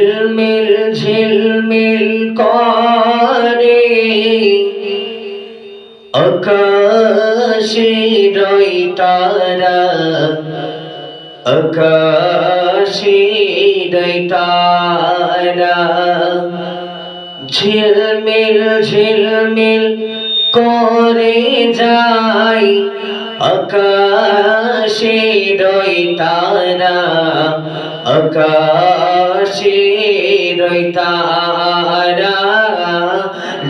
ঝিলমিল ঝিলমিল করে আকাশে রই তারা। আকাশে রই তারা। ঝিলমিল ঝিলমিল করে যাই আকাশে রই তারা। আকাশে রই তারা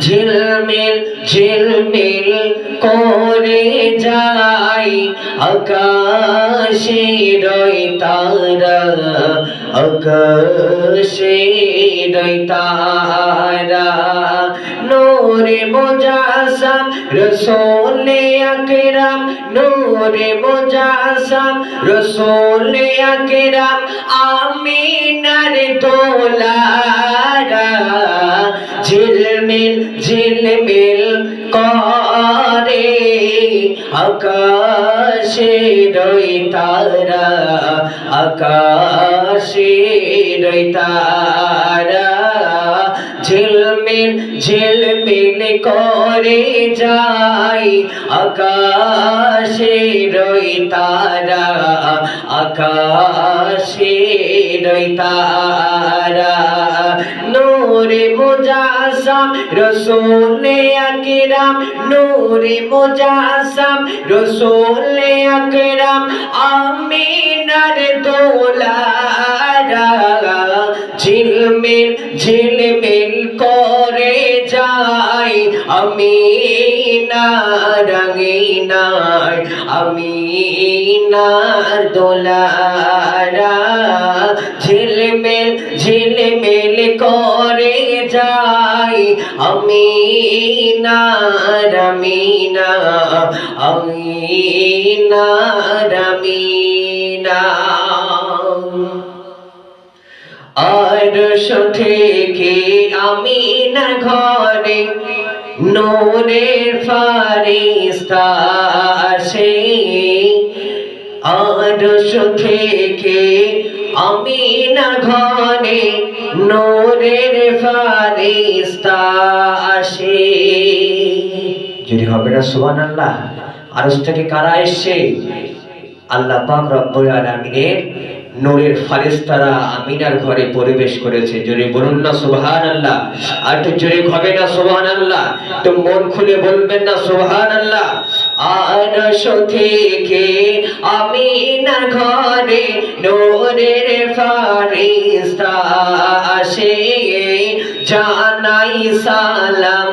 ঝিলমিল ঝিলমিল করে যাই আকাশে রই তারা, আকাশে রই তারা। নূরে মুজাসম রসোলে আকরাম, নূরে মুজাসম রসোলে আকরাম, আমিনার দোলারা, ঝিলমিল ঝিলমিল করে। আকাশে রই তারা, আকাশে রই তারা। ঝিলমিল ঝিলমিল করে যাই, আকাশে রই তারা, আকাশে রই তারা। মুজাসম রসুলে আকরাম নূরে মুজাসম রসুলে আকরাম, আমিনার দোলারা ঝিলমিল ঝিলমিল করে যাই আমি রঙিনার আমি দোলারা আমি না রমিনা আমি না রমিনা। আর থেকে আমি না ঘরে নোরের ফারিস্তা আসে? আর থেকে আমি না ঘরে নোরের ফারিস্তা যদি হবে না সুবান আল্লাহ আরস থেকে কারা এসছে? আল্লাহ পাক রব্বুল আলামিনের নূরের ফারিস্তারা আমিনার ঘরে প্রবেশ করেছে। জোরে বলুন না, সুবহানাল্লাহ। আর তো জোরে হবে না, সুবহানাল্লাহ? তো মন খুলে বলবেন না, সুবহানাল্লাহ। আরশ থেকে আমিনার ঘরে নূরের ফারিস্তা আসে। জানাই সালাম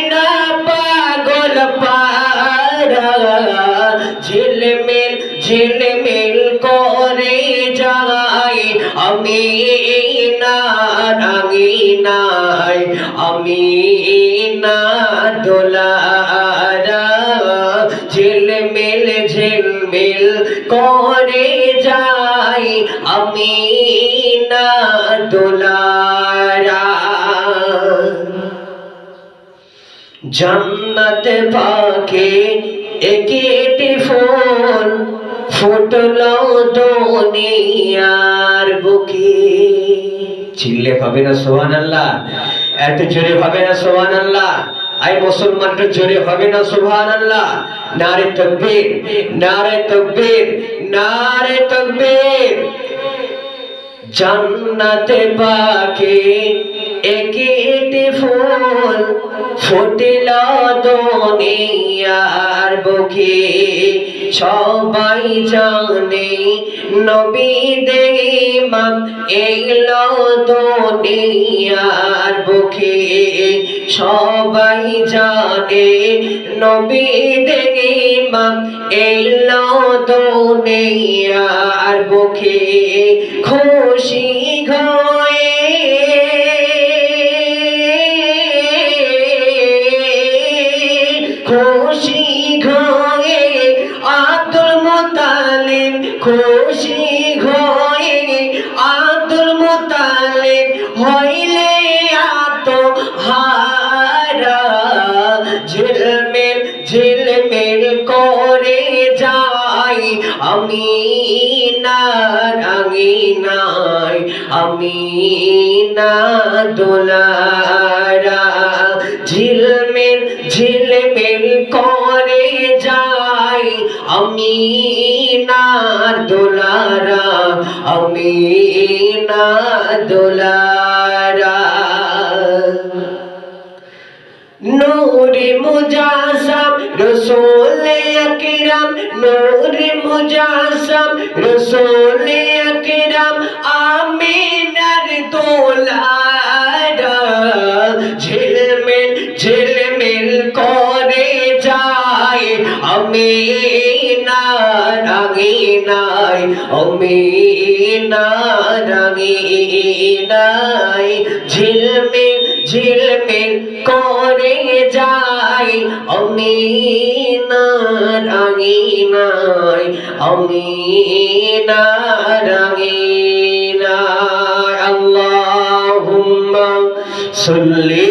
ঝিলমিল ঝিলমিল করে যাই। আমি না রাঙি নাই। আমি না দোলারা। ঝিলমিল ঝিলমিল করে যাই। আমি না দোলারা। জন্নত পাকে একেটি ফুল ফুটলো দুনিয়ার বুকে। চিল্লে হবে না সোহান আল্লাহ এত জোরে হবে না সোহান আল্লাহ আই মুসলমানটা জোরে হবে না সুবহান আল্লাহ নারে তকবীর নারে তকবীর নারে তকবীর। জান্নাতে পাকে একটি ফুল ফুটল দুনিয়ার বুকে, সবাই জানে নবী দেবাম এলো দুনিয়ার বুকে, সবাই জানে নবী দেবাম এলো দুনিয়ার বুকে, খুশি ঘয়ে ঝিলমিল ঝিলমিল করে যাই। আমি না নাই, আমি না দোলারা। ঝিলমিল ঝিলমিল করে যাই। আমি না দোলারা, আমি না দোলারা নূরে মুজাসম, রসুল আকরাম, আমিনার দোলারা ঝিলমিল ঝিলমিল করে যায়। আমি না রাঙি নাই আমি না রাঙি নাই ঝিলমিল ঝিলমিল করে যাই। আমি না রাঙি নাই আমি না রাঙি নাই আল্লাহুম্মা সাল্লি